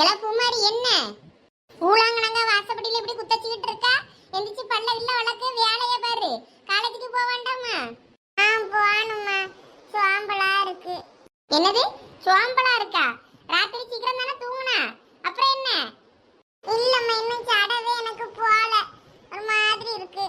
இல பூமாரி என்ன? ஊழாங்கனங்க வாசப்படியில இப்படி குத்தச்சிக்கிட்டு இருக்கா? எந்திரிச்சு பல்ல இல்ல வழக்கு வேலைய பாரு. காலேஜுக்கு போக வேண்டாமா? ஆ போகணுமா சோம்பலா இருக்கு. என்னது? சோம்பலா இருக்கா? ராத்திரி சீக்கிரம் தானே தூங்குனா? அப்புறம் என்ன? இல்லம்மா இன்னும் சடவே எனக்கு போல ஒரு மாதிரி இருக்கு.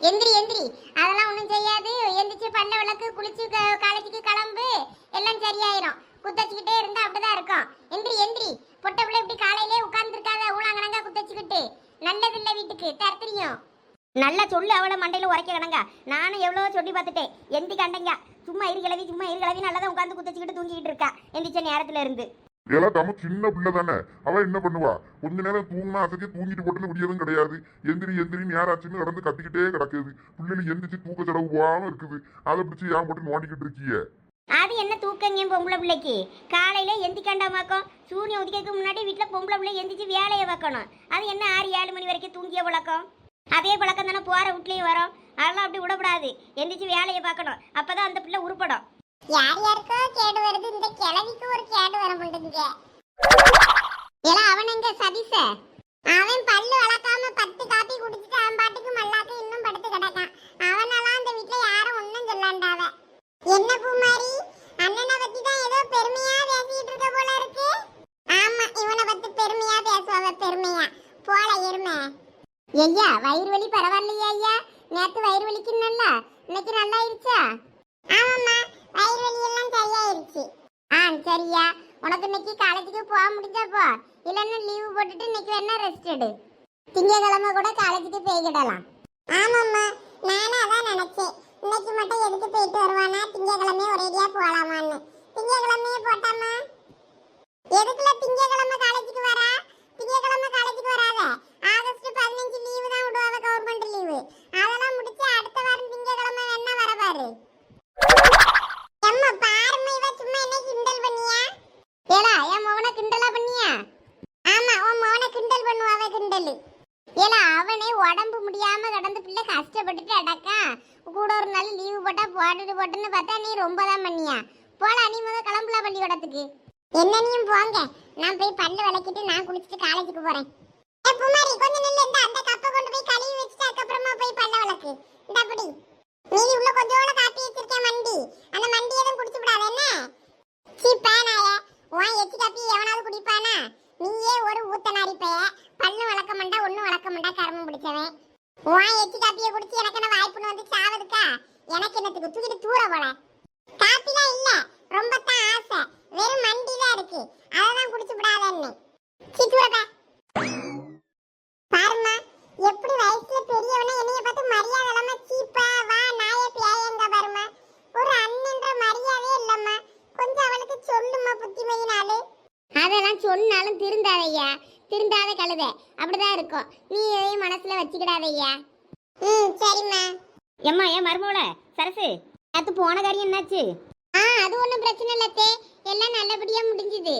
எந்திரி எந்திரி. அதெல்லாம் ஒன்றும் செய்யாது. எந்திரிச்சு பல்ல விளக்கு குளிச்சு காலேஜுக்கு கிளம்பு. எல்லாம் சரியாயிரும். குத்தச்சிக்கிட்டே இருந்தா அப்படிதான் இருக்கும். எந்திரி எந்திரி. பொட்ட பிள்ளை இப்படி காலையிலே உட்கார்ந்துருக்காத ஊழாங்கணங்கா குத்தச்சிக்கிட்டு. நல்லதில்ல வீட்டுக்கு. தரத்திரியும் நல்லா சொல்லு அவளை மண்டையில உரைக்க கிடங்க நானும் எவ்வளவோ சொல்லி பார்த்துட்டேன். எந்தி கண்டங்க. சும்மா இரு கிளவி சும்மா இரு கிளவி நல்லா தான் உட்காந்து குத்தச்சிக்கிட்டு தூங்கிட்டு இருக்கா. எந்திரிச்ச நேரத்துல இருந்து. ஏலா தம்ம சின்ன பிள்ளை தானே. அவ என்ன பண்ணுவா? கொஞ்ச நேரம் தூங்கினா அசைக்கு தூங்கிட்டு போட்டுன்னு விடியதும் கிடையாது. எந்திரி எந்திரி நேராச்சுன்னு கடந்து கத்திக்கிட்டே கிடக்குது. பிள்ளைகள் எந்திரிச்சு தூக்க செலவு போகாம இருக்குது. அதை பிடிச்சி ஏன் போட்டு நோண்டிக்கிட்டு இருக்கிய? அது என்ன தூக்கங்க பொம்பளை பிள்ளைக்கு? காலையில எந்திக்காண்டாமாக்கும் சூரியன் உதிக்கிறதுக்கு முன்னாடி வீட்டில் பொம்பளை பிள்ளை எந்திரிச்சு வேலையை வைக்கணும் அது என்ன ஆறு ஏழு மணி வரைக்கும் தூங்கிய பழக்கம்? அதே பழக்கம் தானே போகிற வீட்லேயும் வரும். அதெல்லாம் அப்படி விடக்கூடாது. எந்திரிச்சு வேலையை பார்க்கணும். அப்பதான் அந்த பிள்ளை உருப்படும். யார் யாருக்கோ கேடு வருது. இந்த கிழவிக்கு ஒரு கேடு வர மாட்டேங்குது ஏன்னா அவன் எங்க சதீச? அவன் பல்லு வளர்க்காம பத்து காப்பி குடிச்சிட்டு அவன் பாட்டுக்கு மல்லாக்க இன்னும் படுத்து கிடக்க. என்ன பூமாரி? அண்ணனை பத்தி தான் ஏதோ பெருமையா பேசிட்டு இருக்க போல இருக்கு. ஆமா இவனை பத்தி பெருமையா பேசுவவ பெருமையா. போல எருமை. ஐயா வயிறு வலி பரவாயில்லையா ஐயா? நேத்து வயிறு வலிக்குன்னல்ல இன்னைக்கு நல்லா இருச்சா ஆமாம்மா வயிறு வலி எல்லாம் சரியாயிருச்சு. ஆ சரியா. உனக்கு இன்னைக்கு காலேஜுக்கு போக முடிஞ்சா போ. இல்லைன்னா லீவு போட்டுட்டு இன்னைக்கு வேணா ரெஸ்ட் எடு. திங்கக்கிழமை கூட காலேஜுக்கு போய்கிடலாம் ஆமாம்மா நானும் அதான் நினைச்சேன். இன்னைக்கு மட்டும் எதுக்கு போயிட்டு வருவானா? திங்கக்கிழமை ஒரேடியா போகலாமான்னு திங்கக்கிழமையே போட்டாமா எதுக்குல திங்கக்கிழமை காலேஜுக்கு வரா? திங்கக்கிழமை காலேஜுக்கு வராத ஆகஸ்ட் பதினஞ்சு லீவு தான் விடுவாங்க கவர்மெண்ட் லீவு அதெல்லாம் முடிச்சு அடுத்த வாரம் திங்கக்கிழமை வேணா வர பாரு எம்மா பாரும்மா இவ சும்மா என்ன கிண்டல் பண்ணியா ஏலா என் மவனை கிண்டலா பண்ணியா ஆமா உன் மவனை கிண்டல் பண்ணுவாவ கிண்டல் ஏலா அவனே உடம்பு முடியாம கடந்து பிள்ளை கஷ்டப்பட்டுட்டு அடக்கா கூட ஒரு நாள் லீவு போட்டா போட்டுட்டு போட்டுன்னு பார்த்தா நீ ரொம்ப தான் பண்ணியா போடா நீ முத கிளம்புல பள்ளிக்கூடத்துக்கு என்ன நீயும் போங்க நான் போய் பல்லு விளக்கிட்டு நான் குளிச்சுட்டு காலேஜுக்கு போறேன் ஏ புமாரி கொஞ்ச நில்லு இந்த அந்த கப்பை கொண்டு போய் கழுவி வச்சுட்டு அதுக்கப்புறமா போய் பல்ல விளக்கு இந்த அப்படி மீதி உள்ள கொஞ்சோட காப்பி வச்சிருக்கேன் மண்டி அந்த மண்டி எதுவும் குடிச்சு விடாத என்ன சீ பேனாய உன் எச்சி காப்பி எவனாவது குடிப்பானா நீயே ஒரு ஊத்தனாரி பைய பல்லு வளர்க்க மாட்டா ஒண்ணும் வளர்க்க மாட்டா கருமம் பிடிச்சவன் உன் எச்சி காப்பியை குடிச்சு எனக்கு என்ன வாய்ப்புன்னு வந்து சாவதுக்கா எனக்கு என்னத்துக்கு தூக்கிட்டு தூர போல காப்பிலாம் இல்ல ரொம்ப தான் ஆசை வெறும் மண்டி தான் இருக்கு அததான் குடிச்சு விடாதன்னு சீ தூரப்பா பாரும்மா எப்படி வயசுல பெரியவனா என்னைய பார்த்து மரியாதை இல்லாம சீப்பா வா நாய பியாயங்க பாரும்மா ஒரு அண்ணன்ற மரியாதையே இல்லம்மா கொஞ்சம் அவளுக்கு சொல்லுமா புத்திமையினாலே அதெல்லாம் சொன்னாலும் திருந்தாதையா திருந்தாத கழுத. அப்படிதான் இருக்கும். நீ எதையும் மனசுல வச்சுக்கிடாதையா ம் சரிம்மா. எம்மா ஏன் மருமவள? சரசு நேற்று போன காரியம் என்னாச்சு? ஆ அது ஒன்றும் பிரச்சனை இல்லத்தே எல்லாம் நல்லபடியா முடிஞ்சுது.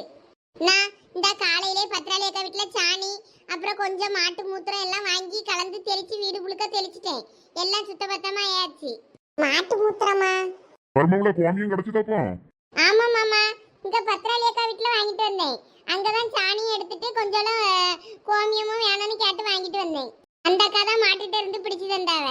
நான் இந்த காலையிலே பத்திராளி அக்கா வீட்டில் சாணி அப்புறம் கொஞ்சம் மாட்டு மூத்திரம் எல்லாம் வாங்கி கலந்து தெளிச்சு வீடு முழுக்க தெளிச்சிட்டேன். எல்லாம் சுத்தபத்தமா ஆயாச்சு. மாட்டு மூத்திரமா? மருமகளை கோமியம் கிடைச்சதாப்போ ஆமா மாமா. இங்க பத்திராளி அக்கா வீட்டில் வாங்கிட்டு வந்தேன். அங்கதான் சாணியும் எடுத்துட்டு கொஞ்சம் கோமியமும் வேணும்னு கேட்டு வாங்கிட்டு வந்தேன். அந்த அக்கா தான் மாட்டுட்டு இருந்து பிடிச்சு தந்தாவ.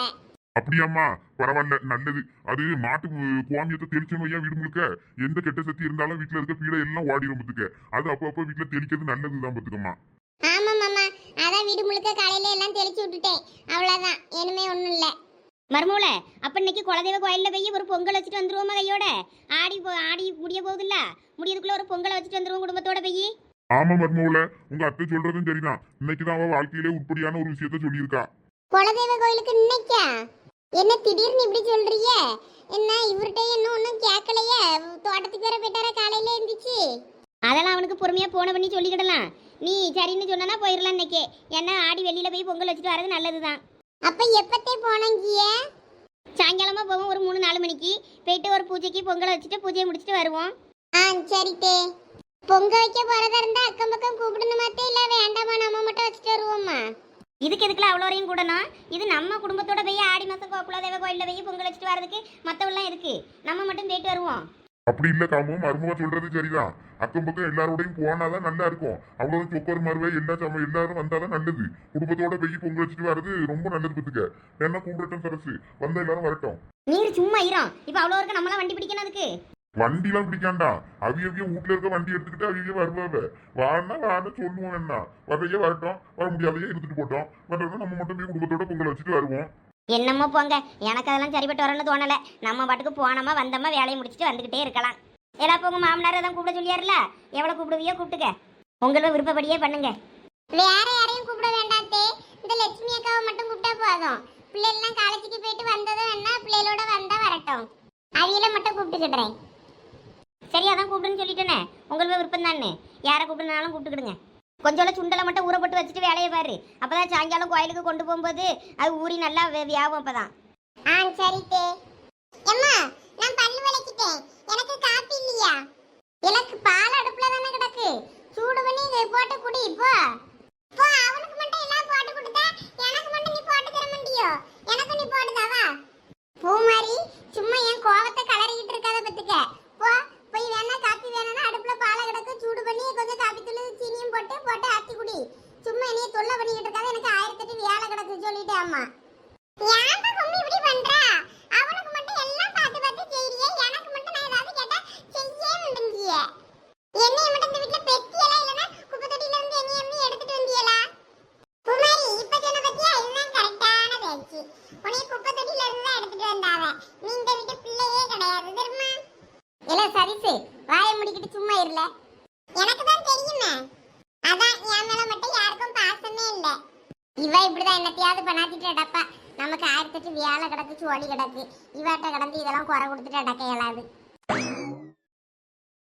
அப்படியாம்மா பரவாயில்ல நல்லது. அது மாட்டு கோமியத்தை தெளிச்சோம் ஐயா வீடு முழுக்க? எந்த கெட்ட சக்தி இருந்தாலும் வீட்டுல இருக்க பீடை எல்லாம் ஓடிடும் பத்துக்க. அது அப்போ அப்போ வீட்டுல தெளிக்கிறது நல்லதுதான் பத்துக்கம்மா. ஆமா மாமா அதான் வீடு முழுக்க காலையில எல்லாம் தெளிச்சு விட்டுட்டேன். அவ்வளவுதான். இனிமே ஒண்ணும் இல்ல. மருமவள அப்ப இன்னைக்கு குலதெய்வ கோயில்ல போய் ஒரு பொங்கல் வச்சுட்டு வந்துருவோமா கையோட? ஆடி போ ஆடி முடிய போகுதுல்ல? முடியதுக்குள்ள ஒரு பொங்கலை வச்சுட்டு வந்துருவோம் குடும்பத்தோட போய். ஆமா மருமவுல உங்க அத்தை சொல்றதும் சரிதான். இன்னைக்குதான் அவ வாழ்க்கையிலே உருப்படியான ஒரு விஷயத்த சொல்லியிருக்கா. குலதெய்வ கோயிலுக்கு இன்னைக்கா? என்ன திடீர்னு இப்படி சொல்றீங்க? என்ன இவர்கிட்ட இன்னும் ஒன்றும் கேட்கலையே தோட்டத்துக்கு வேற போயிட்டாரா? காலையில இருந்துச்சு அதெல்லாம் அவனுக்கு பொறுமையா போன பண்ணி சொல்லிக்கிடலாம். நீ சரின்னு சொன்னா போயிடலாம் இன்னைக்கு. ஏன்னா ஆடி வெளியில போய் பொங்கல் வச்சுட்டு வரது நல்லதுதான். அப்ப எப்பத்தே போனங்கிய? சாயங்காலமா போவோம் ஒரு மூணு நாலு மணிக்கு. போயிட்டு ஒரு பூஜைக்கு பொங்கலை வச்சுட்டு பூஜையை முடிச்சுட்டு வருவோம். ஆ சரித்தே. பொங்க வைக்க போறதா இருந்தா அக்கம் பக்கம் கூப்பிடணுமாத்தே இல்ல வேண்டாமா நம்ம மட்டும் வச்சுட்டு வருவோமா இதுக்கு எதுக்குல அவ்வளோ வரையும் கூடணும்? இது நம்ம குடும்பத்தோட போய் ஆடி மாசம் குலதெய்வ கோயில்ல போய் பொங்கல் வச்சுட்டு வரதுக்கு மற்றவெல்லாம் இருக்கு நம்ம மட்டும் போயிட்டு வருவோம். அப்படி இல்ல காமும் மருமக சொல்றது சரிதான். அக்கம் பக்கம் எல்லாரோடையும் போனாதான் நல்லா இருக்கும். அவ்வளவு சொக்கர் மருவை எல்லா சம எல்லாரும் வந்தாதான் நல்லது. குடும்பத்தோட போய் பொங்கல் வச்சுட்டு வர்றது ரொம்ப நல்லது பத்துக்க. வேணா கூப்பிடட்டும் சரசு. வந்த எல்லாரும் வரட்டும். நீர் சும்மா இரும். இப்போ அவ்வளோ இருக்க நம்மளாம் வண்டி பிடிக்கணும் அதுக்கு? வண்டிலாம் பிடிக்காண்டா? அவிய அவிய வீட்டுல இருக்க வண்டி எடுத்துக்கிட்டு அவிய வருவாவ வான்னா வான்னு சொல்லுவோம் என்ன? வரையே வரட்டும். வர முடியாதையே இருந்துட்டு போட்டோம். வரட்டும் நம்ம மட்டும் போய் குடும்பத்தோட பொங்கல் வச்சுட்டு வருவோம். என்னமோ போங்க. எனக்கு அதெல்லாம் சரிப்பட்டு வரணும்னு தோணலை. நம்ம பாட்டுக்கு போனோமா வந்தோமா வேலையை முடிச்சுட்டு வந்துக்கிட்டே இருக்கலாம். ஏன்னா உங்கள் மாமனார் தான் கூப்பிட சொல்லியாருல? எவ்வளோ கூப்பிடுவியோ கூப்பிட்டுக்க. உங்களோட விருப்பப்படியே பண்ணுங்க. வேற யாரையும் கூப்பிட வேண்டாம் தே. இந்த லட்சுமி அக்காவை மட்டும் கூப்பிட்டா போதும். பிள்ளைகள்லாம் காலேஜுக்கு போயிட்டு வந்ததும் என்ன? பிள்ளைகளோட வந்தா வரட்டும். அவியல மட்டும் கூப்பிட்டுக்கிடுறேன் சரியா தான் கூப்பிடுன்னு சொல்லிட்டேனே. உங்களுக்கு விருப்பம் தானே யாரை கூப்பிடுனாலும் கூப்பிட்டுக்கிடுங்க. கொஞ்சோட சுண்டலை மட்டும் ஊற போட்டு வச்சுட்டு வேலையை பாரு. அப்பதான் சாயங்காலம் கோயிலுக்கு கொண்டு போகும்போது அது ஊறி நல்லா வே- வியாபம் அப்பதான். ஆ சரி தே. அம்மா நான் பல்லு விளக்கிட்டேன். எனக்கு காப்பி இல்லையா? எனக்கு பால் அடுப்புல தானே கிடக்கு. சூடு பண்ணி இங்க போட்டு குடி போ. போ அவனுக்கு மட்டும் எல்லாம் போட்டு கொடுத்தா எனக்கு மட்டும் நீ போட்டு தர மாட்டியோ? எனக்கு நீ போட்டு வா பூமாரி சும்மா என் கோவத்தை கலறிக்கிட்டு இருக்காத பத்துக்க. போ. போய் வேணா காப்பி வேணும்னா அடுப்புல பாலை கிடக்கு சூடு பண்ணி கொஞ்சம் காப்பி தூள் சீனியும் போட்டு போட்டு ஆத்தி குடி சும்மா என்னைய தொல்லை பண்ணிக்கிட்டு இருக்காது எனக்கு ஆயிரத்தெட்டு வேலை கிடக்கு சொல்லிட்டேன் அம்மா ஏன்டா மம்மி இப்படி பண்றா அவனுக்கு மட்டும் எல்லாம் பார்த்து பார்த்து செய்றியே எனக்கு மட்டும் நான் ஏதாவது கேட்டா செய்யவே மாட்டேங்கியே என்னைய மட்டும் இந்த வீட்ல பெத்தியெல்லாம் இல்லனா குப்பை தொட்டில இருந்து என்னைய எம்மி எடுத்துட்டு வந்தியலா குமாரி இப்ப சொன்ன பத்தியா இதுதான் கரெக்டான பேச்சு உன்னை குப்பை தொட்டில இருந்து தான் எடுத்துட்டு வந்தாவ நீ இந்த வீட்டு பிள்ளையே கிடையாது தெரியுமா இல்ல சரிசு வாயை முடிக்கிட்டு சும்மா இருல எனக்கு தான் தெரியுமே அதான் என் மேல மட்டும் யாருக்கும் பாசமே இல்லை இவ இப்படிதான் என்னத்தையாவது பண்ணாத்திட்டு அடப்பா நமக்கு ஆயிரத்தெட்டு வேலை கிடக்கு. கிடக்கு இவாட்ட கிடந்து இதெல்லாம் குறை கொடுத்துட்டு அடக்க இயலாது.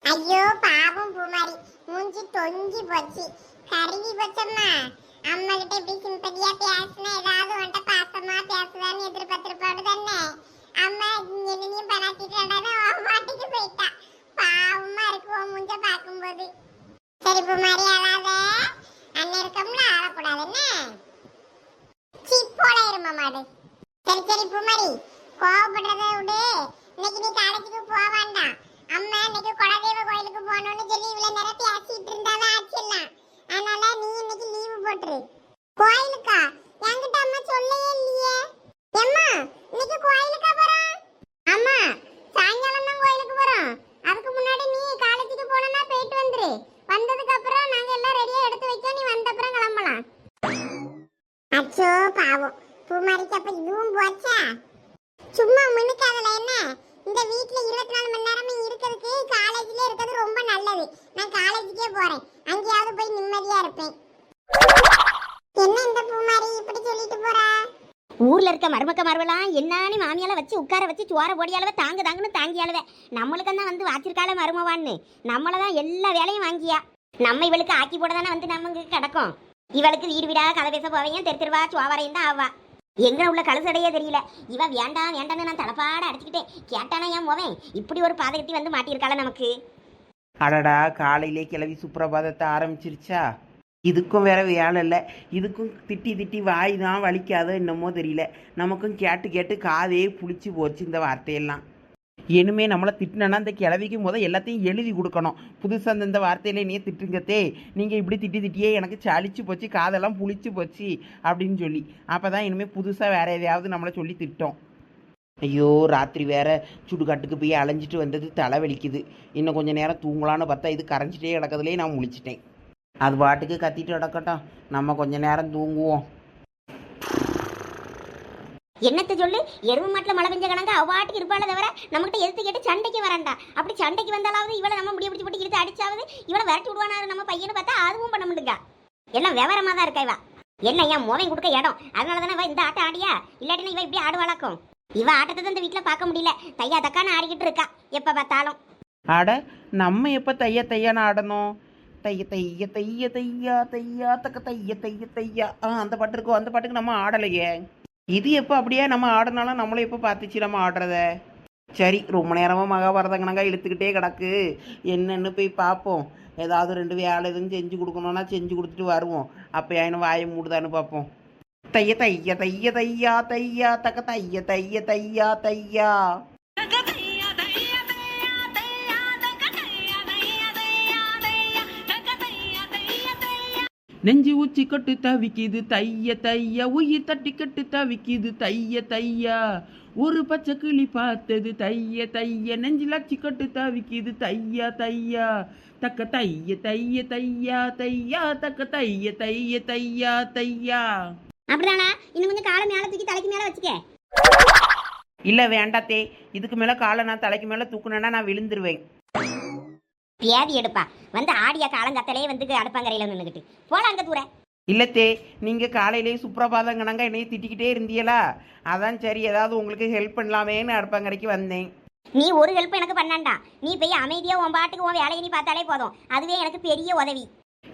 ஐயோ பாவம் பூமாரி. மூஞ்சி தொங்கி போச்சு. கருகி போச்சம்மா. அம்மா கிட்ட இப்படி சிம்பதியா பேசினா ஏதாவது உன்ட்ட பாசமா பேசுதான்னு எதிர்பார்த்திருப்பாடு தானே. அம்மா என்னையும் பண்ணாத்திட்டு மாட்டிக்கு போயிட்டா. பாவமா இருக்கு உன் மூஞ்ச பார்க்கும்போது. சரி பூமாரி அழாத. அண்ணன் இருக்கம்ல ஆளக்கூடாது என்ன? சீ இருமா மாடு. சரி சரி பூமாரி. கோவப்படுறத விடு. இன்னைக்கு நீ காலேஜுக்கு போக வேண்டாம் அம்மா இன்னைக்கு குலதெய்வ கோயிலுக்கு போகணும்னு சொல்லி இவ்வளவு நேரம் பேசிட்டு இருந்தாவே ஆச்சிடலாம் அதனால நீ இன்னைக்கு லீவு போட்டுரு கோயிலுக்கா என்கிட்ட அம்மா சொல்லவே இல்லையே அம்மா இன்னைக்கு கோயிலுக்கா போறோம் அம்மா சாயங்காலம் தான் கோயிலுக்கு போறோம் அதுக்கு முன்னாடி நீ காலேஜுக்கு போனா போயிட்டு வந்துரு வந்ததுக்கு அப்புறம் நாங்க எல்லாம் ரெடியா எடுத்து வைக்க நீ வந்த அப்புறம் கிளம்பலாம் அச்சோ பாவம் பூமாரிக்கு அப்ப இதுவும் போச்சா சும்மா மினுக்காதல என்ன இந்த வீட்ல இருபத்தி நாலு மணி நேரமே இருக்கிறதுக்கு காலேஜ்ல இருக்கிறது ரொம்ப நான் காலேஜுக்கே போறேன். அங்கேயாவது போய் நிம்மதியா இருப்பேன். என்ன இந்த பூமாரி இப்படி சொல்லிட்டு போறா? ஊர்ல இருக்க மருமக்க மருவலாம் என்னானி மாமியால வச்சு உட்கார வச்சு சோற பொடியாலவ தாங்க தாங்கன்னு தாங்கியாலவ நம்மளுக்கு தான் வந்து வாச்சிருக்கால மருமவான்னு. நம்மள தான் எல்லா வேலையும் வாங்கியா. நம்ம இவளுக்கு ஆக்கி போட தானே வந்து நமக்கு கிடக்கும். இவளுக்கு வீடு வீடா கதை பேச போவையும் தெரு தெருவா சுவாவரையும் தான் ஆவா. எங்க உள்ள கழுசடையே தெரியல. இவ வேண்டாம் வேண்டாம்னு நான் தலப்பாட அடிச்சுக்கிட்டே கேட்டானா ஏன் போவேன் இப்படி ஒரு பாதகத்தி வந்து மாட்டியிருக்காள நமக்கு? அடடா காலையிலே கிளவி சுப்பிரபாதத்தை ஆரம்பிச்சிருச்சா? இதுக்கும் வேற வேலை இல்லை. இதுக்கும் திட்டி திட்டி வாய் தான் வலிக்காதோ என்னமோ தெரியல. நமக்கும் கேட்டு கேட்டு காதே புளிச்சு போச்சு இந்த வார்த்தையெல்லாம். இனிமே நம்மளை திட்டினா இந்த கிளவிக்கு முத எல்லாத்தையும் எழுதி கொடுக்கணும். புதுசாக இந்த இந்த வார்த்தையில நீ திட்டுங்கத்தே. நீங்கள் இப்படி திட்டி திட்டியே எனக்கு சளிச்சு போச்சு காதெல்லாம் புளிச்சு போச்சு அப்படின்னு சொல்லி. அப்போ தான் இனிமேல் புதுசாக வேற எதையாவது நம்மளை சொல்லி திட்டோம். ஐயோ ராத்திரி வேற சுடுகாட்டுக்கு போய் அலைஞ்சிட்டு வந்தது தலை வலிக்குது. இன்னும் கொஞ்சம் நேரம் தூங்கலான்னு பார்த்தா இது கரைஞ்சிட்டே கிடக்கிறதுலே நான் முழிச்சிட்டேன். அது பாட்டுக்கு கத்திட்டு கிடக்கட்டும். நம்ம கொஞ்ச நேரம் தூங்குவோம். என்னத்த சொல்லு? எருவு மாட்டில் மழை பெஞ்ச கணங்க அவாட்டுக்கு இருப்பாளே தவிர நம்மகிட்ட எதிர்த்து கேட்டு சண்டைக்கு வரண்டா. அப்படி சண்டைக்கு வந்தாலாவது இவளை நம்ம முடிய பிடிச்சி போட்டு இழுத்து அடிச்சாவது இவளை விரட்டி விடுவானாரு நம்ம பையனை பார்த்தா அதுவும் பண்ண முடியுங்க. எல்லாம் விவரமா தான் இருக்கா இவா. என்ன ஏன் மோவன் கொடுக்க இடம். அதனால தானே இவ இந்த ஆட்டம் ஆடியா? இல்லாட்டினா இவ இப்படி ஆடுவாளாக்கும். இவ ஆட்டத்தை இந்த வீட்டில் பார்க்க முடியல. தையா தக்கான்னு ஆடிக்கிட்டு இருக்கா. எப்போ பார்த்தாலும். ஆட நம்ம எப்போ தைய தையான்னு ஆடணும்? தைய தைய தைய தையா தையா தக்க தைய தைய தையா. ஆ அந்த பாட்டு இருக்கோ அந்த பாட்டுக்கு நம்ம ஆடலையே. இது எப்போ அப்படியே நம்ம ஆடினாலும் நம்மளும் எப்போ பார்த்துச்சு நம்ம ஆடுறத? சரி ரொம்ப நேரமாக மகாபாரத இழுத்துக்கிட்டே கிடக்கு. என்னென்னு போய் பார்ப்போம். ஏதாவது ரெண்டு வேலை எதுவும் செஞ்சு கொடுக்கணுன்னா செஞ்சு கொடுத்துட்டு வருவோம். அப்போ என்ன வாயை மூடுதான்னு பார்ப்போம். தைய தைய தைய தையா தையா தக தைய தைய தையா தையா. நெஞ்சு உச்சி கட்டு தவிக்குது தைய தைய. உயிர் தட்டி கட்டு தவிக்குது தைய தையா. ஒரு பச்சை கிளி பார்த்தது தைய தைய. நெஞ்சு அச்சி கட்டு தவிக்குது தையா தையா. தக்க தைய தைய தையா தையா. தக்க தைய தைய தையா தையா. அப்படிதானா? இன்னும் கொஞ்சம் காலை மேலே தூக்கி தலைக்கு மேலே வச்சுக்க. இல்லை வேண்டாத்தே இதுக்கு மேலே காலை நான் தலைக்கு மேலே தூக்குனேன்னா நான் விழுந்துருவேன். பியாதி எடுப்பா. வந்து ஆடியா காலங்கத்திலே வந்து அடுப்பாங்கரையில் நின்றுக்கிட்டு போலாம் அங்கே தூர. இல்லத்தே நீங்கள் காலையிலேயே சுப்ரபாதம் கணங்க என்னைய திட்டிக்கிட்டே இருந்தீங்களா அதான் சரி ஏதாவது உங்களுக்கு ஹெல்ப் பண்ணலாமேன்னு அடுப்பங்கரைக்கு வந்தேன். நீ ஒரு ஹெல்ப் எனக்கு பண்ணாண்டா. நீ போய் அமைதியாக உன் பாட்டுக்கு உன் வேலையை நீ பார்த்தாலே போதும். அதுவே எனக்கு பெரிய உதவி.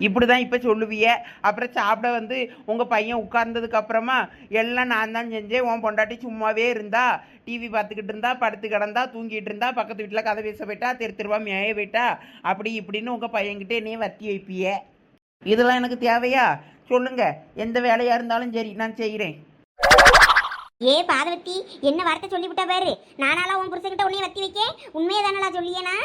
இப்படி தான் இப்போ சொல்லுவிய? அப்புறம் சாப்பிட வந்து உங்கள் பையன் உட்கார்ந்ததுக்கு அப்புறமா எல்லாம் நான் தான் செஞ்சேன். உன் பொண்டாட்டி சும்மாவே இருந்தா டிவி பார்த்துக்கிட்டு இருந்தா படுத்து கிடந்தா தூங்கிட்டு இருந்தா பக்கத்து வீட்டில் கதை பேச போயிட்டா தெரு தெருவா மேய போயிட்டா அப்படி இப்படின்னு உங்கள் பையன்கிட்ட நீ வத்தி வைப்பிய? இதெல்லாம் எனக்கு தேவையா? சொல்லுங்க. எந்த வேலையாக இருந்தாலும் சரி நான் செய்கிறேன் ஏ பாதவத்தி என்ன வார்த்தை சொல்லிவிட்டா பாரு. நானாலாம் உன் புருஷன்கிட்ட உன்னைய வத்தி வைக்க உண்மையை தானடா சொல்லியேனா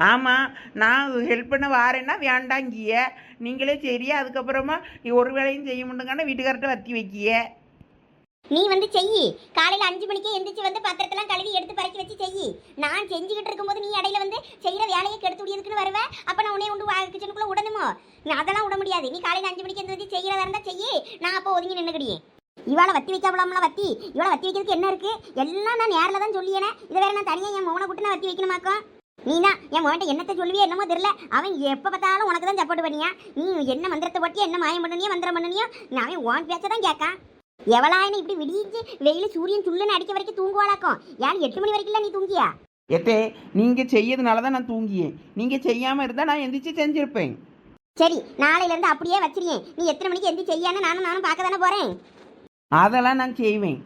ஆமாம் நான் ஹெல்ப் பண்ண வாரேன்னா வேண்டாங்கிய நீங்களே சரியா அதுக்கப்புறமா ஒரு வேலையும் செய்ய முடியுங்கன்னா வீட்டுக்கார்ட்ட வத்தி வைக்கிய. நீ வந்து செய்யி. காலையில் அஞ்சு மணிக்கே எந்திரிச்சு வந்து பத்திரத்தெல்லாம் கழுவி எடுத்து பறக்கி வச்சு செய்யி. நான் செஞ்சுக்கிட்டு இருக்கும்போது நீ இடையில வந்து செய்யற வேலையை கெடுத்து விடியதுக்குன்னு வருவேன் அப்போ நான் உன்னே உண்டு கிச்சனுக்குள்ளே விடணுமோ நீ அதெல்லாம் விட முடியாது. நீ காலையில் அஞ்சு மணிக்கு எந்திரிச்சு செய்யறதா இருந்தால் செய்யி. நான் அப்போ ஒதுங்கி நின்றுக்கிடியே இவளை வத்தி வைக்காமலாம்ல வத்தி? இவளை வத்தி வைக்கிறதுக்கு என்ன இருக்கு? எல்லாம் நான் நேரில் தான் சொல்லியேனே. இதை வேற நான் தனியாக என் மோனை கூட்டு நான் வத்தி வைக்கணுமாக்கோ நீ தான் என் மோன்ட்ட என்னத்தை சொல்லுவியே என்னமோ தெரியல. அவன் எப்போ பார்த்தாலும் உனக்கு தான் சப்போர்ட் பண்ணியா நீ என்ன மந்திரத்தை போட்டியா என்ன மாயம் பண்ணியோ மந்திரம் பண்ணியோ நான் அவன் உன் பேச்ச தான் கேட்கான் எவளாயினு இப்படி விடிஞ்சு வெயில் சூரியன் சுள்ளுன்னு அடிக்க வரைக்கும் தூங்குவாளாக்கும்? யார் எட்டு மணி வரைக்கும் நீ தூங்கியா? எத்தே நீங்கள் செய்யறதுனால தான் நான் தூங்கியேன். நீங்கள் செய்யாமல் இருந்தால் நான் எந்திரிச்சு செஞ்சிருப்பேன். சரி நாளையில இருந்து அப்படியே வச்சிருக்கேன் நீ எத்தனை மணிக்கு எந்திரி செய்யான்னு நானும் நானும் பார்க்க தானே போறேன்? அதெல்லாம் நான் செய்வேன்.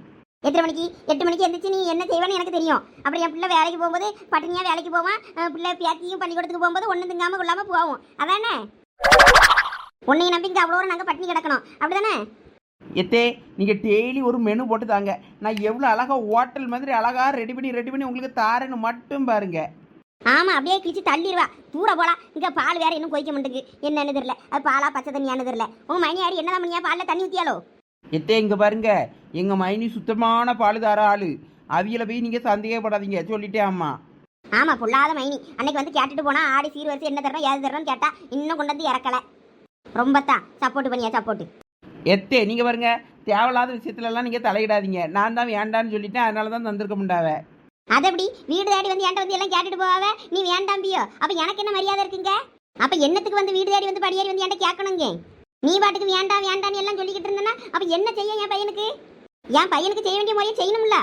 எத்தனை மணிக்கு? எட்டு மணிக்கு எந்திரிச்சு நீ என்ன செய்வேன்னு எனக்கு தெரியும். அப்புறம் என் பிள்ளை வேலைக்கு போகும்போது பட்டினியா வேலைக்கு போவான். பிள்ளை பேத்தியும் பள்ளிக்கூடத்துக்கு போகும்போது ஒன்றும் திங்காம கொள்ளாம போவோம். அதானே? உன்னைய நம்பி இங்கே அவ்வளோ நாங்கள் பட்டினி கிடக்கணும். அப்படிதானே? எத்தே நீங்கள் டெய்லி ஒரு மெனு போட்டு தாங்க. நான் எவ்வளோ அழகாக ஹோட்டல் மாதிரி அழகாக ரெடி பண்ணி ரெடி பண்ணி உங்களுக்கு தாரேன்னு மட்டும் பாருங்க. ஆமா அப்படியே கிழிச்சு தள்ளிடுவா. தூர போலாம் இங்க பால் வேற இன்னும் கொய்க்க மாட்டேங்குது. என்னன்னு தெரியல. அது பாலா பச்சை தண்ணியானு தெரியல. உன் மணி யாரு என்னதான் பண்ணியா? பால்ல தண்ணி ஊத்தியாலோ எத்தே இங்கே பாருங்க. எங்கள் மைனி சுத்தமான பால் தார ஆள். அவியலை போய் நீங்கள் சந்தேகப்படாதீங்க சொல்லிட்டே அம்மா. ஆமா பொல்லாத மைனி. அன்னைக்கு வந்து கேட்டுட்டு போனா ஆடி சீர் வரிசை என்ன தரணும் ஏது தரணும்னு கேட்டா இன்னும் கொண்டு வந்து இறக்கல. ரொம்ப தான் சப்போர்ட் பண்ணியா சப்போர்ட். எத்தே நீங்கள் பாருங்க. தேவையில்லாத விஷயத்துலலாம் நீங்கள் தலையிடாதீங்க. நான் தான் வேண்டான்னு சொல்லிட்டேன் அதனால தான் தந்திருக்க முடியாவ அது எப்படி வீடு தேடி வந்து என்கிட்ட வந்து எல்லாம் கேட்டுட்டு போவாவ நீ வேண்டாம்பியோ? அப்ப எனக்கு என்ன மரியாதை இருக்குங்க? அப்ப என்னத்துக்கு வந்து வீடு தேடி வந்து படியேறி வந்து என்கிட்ட கேட்கணுங்க? நீ பாட்டுக்கு வேண்டாம் வேண்டாம்னு எல்லாம் சொல்லிக்கிட்டு இருந்தனா அப்ப என்ன செய்ய என் பையனுக்கு? என் பையனுக்கு செய்ய வேண்டிய முறையை செய்யணும்ல?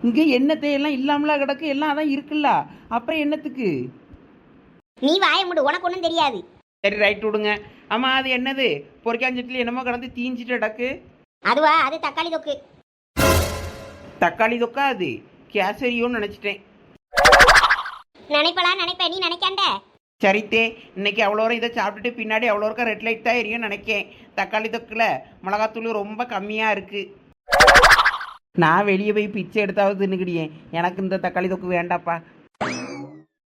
இங்கே என்னத்தை எல்லாம் இல்லாமலா கிடக்கு? எல்லாம் அதான் இருக்குல்ல. அப்புறம் என்னத்துக்கு? நீ வாய முடு உனக்கு ஒன்றும் தெரியாது. சரி ரைட் விடுங்க. ஆமாம் அது என்னது? பொறிக்காஞ்சட்டில் என்னமோ கடந்து தீஞ்சிட்டு கிடக்கு அதுவா அது தக்காளி தொக்கு. தக்காளி தொக்கா அது? கேசரியோன்னு நினச்சிட்டேன். நினைப்பலா நினைப்ப? நீ நினைக்காண்ட? சரித்தே இன்னைக்கு அவ்வளோ இதை சாப்பிட்டுட்டு பின்னாடி அவ்வளோ இருக்க ரெட் லைட் தான் எரியும் நினைக்கேன். தக்காளி தொக்கில் மிளகாத்தூள் ரொம்ப கம்மியாக இருக்கு. நான் வெளியே போய் பிச்சை எடுத்தாவது தின்னுக்கிடியேன் எனக்கு இந்த தக்காளி தொக்கு வேண்டாப்பா.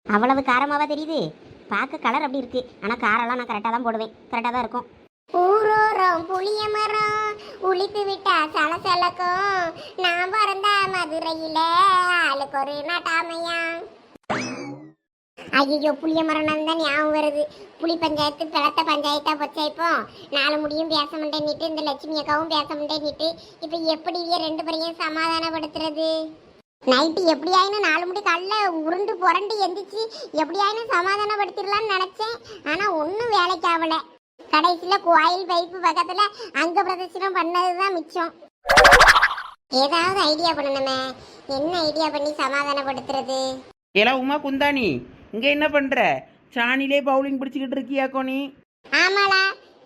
அவ்வளவு காரமாவா தெரியுது? பார்க்க கலர் அப்படி இருக்கு. ஆனா காரெல்லாம் நான் கரெக்டாக தான் போடுவேன். கரெக்டாக தான் இருக்கும். ஊரோரம் புளிய மரம் உளித்து விட்டா சலசலக்கும். நான் பிறந்த மதுரையில ஆளுக்கு ஒரு நாட்டாமையா. ஐயோ புளிய மரணம் தான் ஞாபகம் வருது. புளி பஞ்சாயத்து பிளத்த பஞ்சாயத்தா போச்சா இப்போ? நாலு முடியும் பேச மாட்டேன்னுட்டு இந்த லட்சுமி அக்காவும் பேச மாட்டேன்னுட்டு இப்போ எப்படி இவ ரெண்டு பேரையும் சமாதானப்படுத்துறது? நைட்டு எப்படியாயினும் நாலு முடி கல்ல உருண்டு புரண்டு எந்திரிச்சு எப்படியாயினும் சமாதானப்படுத்திடலாம்னு நினச்சேன். ஆனால் ஒன்றும் வேலைக்கு ஆகல கடைசியில் கோயில் பைப்பு பக்கத்தில் அங்க பிரதட்சணம் பண்ணதுதான் மிச்சம். ஏதாவது ஐடியா பண்ணணுமே. என்ன ஐடியா பண்ணி சமாதானப்படுத்துறது? ஏலா உமா குந்தானி இங்கே என்ன பண்ணுற சாணிலே பவுலிங் பிடிச்சிக்கிட்டு இருக்கியாக்கோ நீ ஆமாடா.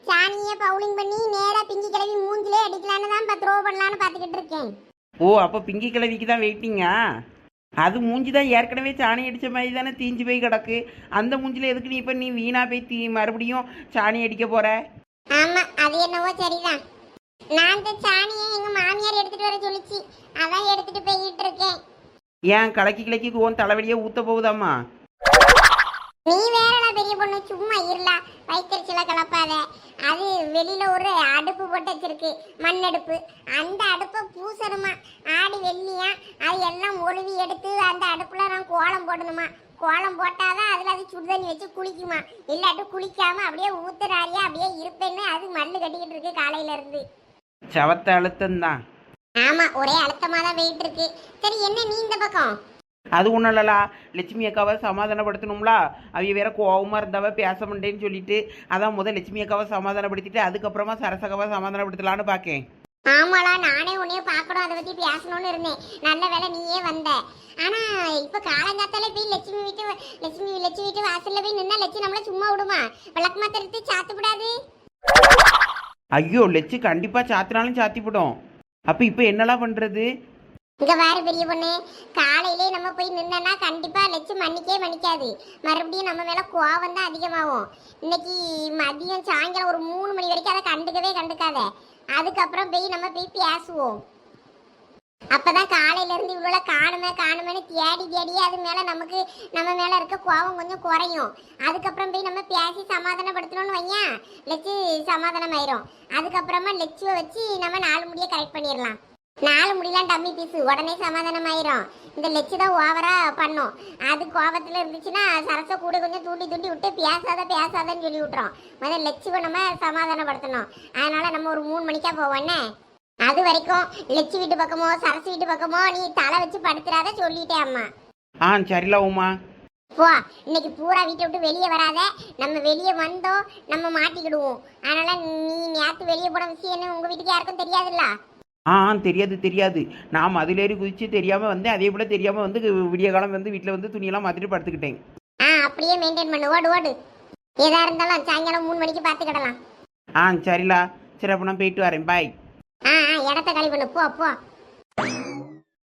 சாணிய பவுலிங் பண்ணி நேரா பிங்கி கிளவி மூஞ்சிலே அடிக்கலான்னு தான் த்ரோ பண்ணலான்னு பாத்துக்கிட்டு இருக்கேன். ஓ அப்போ பிங்கி கிழவிக்கு தான் வெயிட்டிங்கா அது மூஞ்சி தான் ஏற்கனவே சாணி அடித்த மாதிரி தானே தீஞ்சு போய் கிடக்கு. அந்த மூஞ்சில எதுக்கு நீ இப்போ நீ வீணா போய் தீ மறுபடியும் சாணி அடிக்க போற? ஆமா அது என்னவோ சரிதான். நான் இந்த சாணியை எங்க மாமியார் எடுத்துட்டு வர சொல்லிச்சு. அதான் எடுத்துட்டு போய்கிட்டு இருக்கேன். ஏன் கலக்கி கிளக்கி உன் தலைவலியே ஊற்ற போகுதாம்மா? நீ வேறடா பெரிய பொண்ணு? சும்மா இருளா வயிற்றுச்சில கலப்பாத. அது வெளியில ஒரு அடுப்பு போட்டு வச்சிருக்கு. மண் அடுப்பு அந்த அடுப்பை பூசணுமா? ஆடி வெள்ளியா? அது எல்லாம் ஒழுவி எடுத்து அந்த அடுப்புல நான் கோலம் போடணுமா? கோலம் போட்டாதான் அதுல அது சுடுதண்ணி வச்சு குளிக்குமா? இல்லாட்டி குளிக்காம அப்படியே ஊத்துறாரியா அப்படியே இருப்பேன்னு அது மல்லு கட்டிக்கிட்டு இருக்கு காலையில இருந்து. சவத்த அழுத்தம்தான். ஆமா ஒரே அழுத்தமா தான் போயிட்டு இருக்கு. சரி என்ன நீ இந்த பக்கம்? அது ஒன்றும் இல்லலா லட்சுமி அக்காவை சமாதானப்படுத்தணும்ல. அவிய வேற கோவமா இருந்தவ பேச மாட்டேன்னு சொல்லிட்டு அதான் முதல் லட்சுமி அக்காவை சமாதானப்படுத்திட்டு அதுக்கப்புறமா சரசகாவை சமாதானப்படுத்தலான்னு பார்க்கேன் ஆமாடா நானே உன்னைய பார்க்கணும் அதை பத்தி பேசணும்னு இருந்தேன். நல்ல வேளை நீயே வந்த. ஆனா இப்ப காலங்காத்தால போய் லட்சுமி வீட்டு லட்சுமி லட்சுமி வீட்டு வாசல்ல போய் நின்னா லட்சுமி நம்மள சும்மா விடுமா? விளக்கு மாத்த எடுத்து சாத்து விடாது ஐயோ லட்சு கண்டிப்பாக சாத்தினாலும் சாத்திவிடும் அப்போ இப்போ என்னலாம் பண்ணுறது இங்க வேறு பெரிய பொண்ணு. காலையிலே நம்ம போய் நின்னா கண்டிப்பா லட்சம் மன்னிக்கவே மன்னிக்காது. மறுபடியும் நம்ம மேல கோவம் தான் அதிகமாகும். இன்னைக்கு மதியம் சாயங்காலம் ஒரு மூணு மணி வரைக்கும் அதை கண்டுக்கவே கண்டுக்காத. அதுக்கப்புறம் போய் நம்ம போய் பேசுவோம். அப்பதான் காலையில இருந்து இவ்வளோ காணுமே காணுமேனு தேடி தேடி அது மேல நமக்கு நம்ம மேல இருக்க கோவம் கொஞ்சம் குறையும். அதுக்கப்புறம் போய் நம்ம பேசி சமாதானப்படுத்தணும்னு வையன். லெச்சு சமாதானம் ஆயிரும் அதுக்கப்புறமா லெச்சுவை வச்சு நம்ம நாலு முடிய கரெக்ட் பண்ணிடலாம். நாலு முடியலாம் டம்மி பீஸு. உடனே சமாதானம் ஆயிரும் இந்த லட்சு தான் ஓவரா பண்ணும். அது கோபத்துல இருந்துச்சுன்னா சரச கூட கொஞ்சம் தூண்டி தூண்டி விட்டு பேசாத பேசாதன்னு சொல்லி விட்டுறோம் முதல்ல லட்சுவை நம்ம சமாதானப்படுத்தணும். அதனால நம்ம ஒரு மூணு மணிக்கா போவோன்னே அது வரைக்கும் லட்சு வீட்டு பக்கமோ சரசு வீட்டு பக்கமோ நீ தலை வச்சு படுத்துறாத சொல்லிட்டேன் அம்மா. ஆ சரிலா உமா. போ. இன்னைக்கு பூரா வீட்டை விட்டு வெளியே வராத. நம்ம வெளியே வந்தோம் நம்ம மாட்டிக்கிடுவோம். அதனால நீ நேத்து வெளியே போன விஷயம் உங்க வீட்டுக்கு யாருக்கும் தெரியாதுல்ல? ஆ தெரியாது தெரியாது. நான் மதிலேறி குதிச்சு தெரியாமல் வந்தேன். அதே போல் தெரியாமல் வந்து விடிய காலம் வந்து வீட்டில் வந்து துணியெல்லாம் மாற்றிட்டு படுத்துக்கிட்டேன். ஆ அப்படியே மெயின்டைன் பண்ணு. ஓடு ஓடு. எதா இருந்தாலும் சாயங்காலம் மூணு மணிக்கு பார்த்துக்கிடலாம் ஆ சரிலா. சரி அப்போ நான் போயிட்டு வரேன். பாய் ஆ இடத்த பண்ணு. போ போ.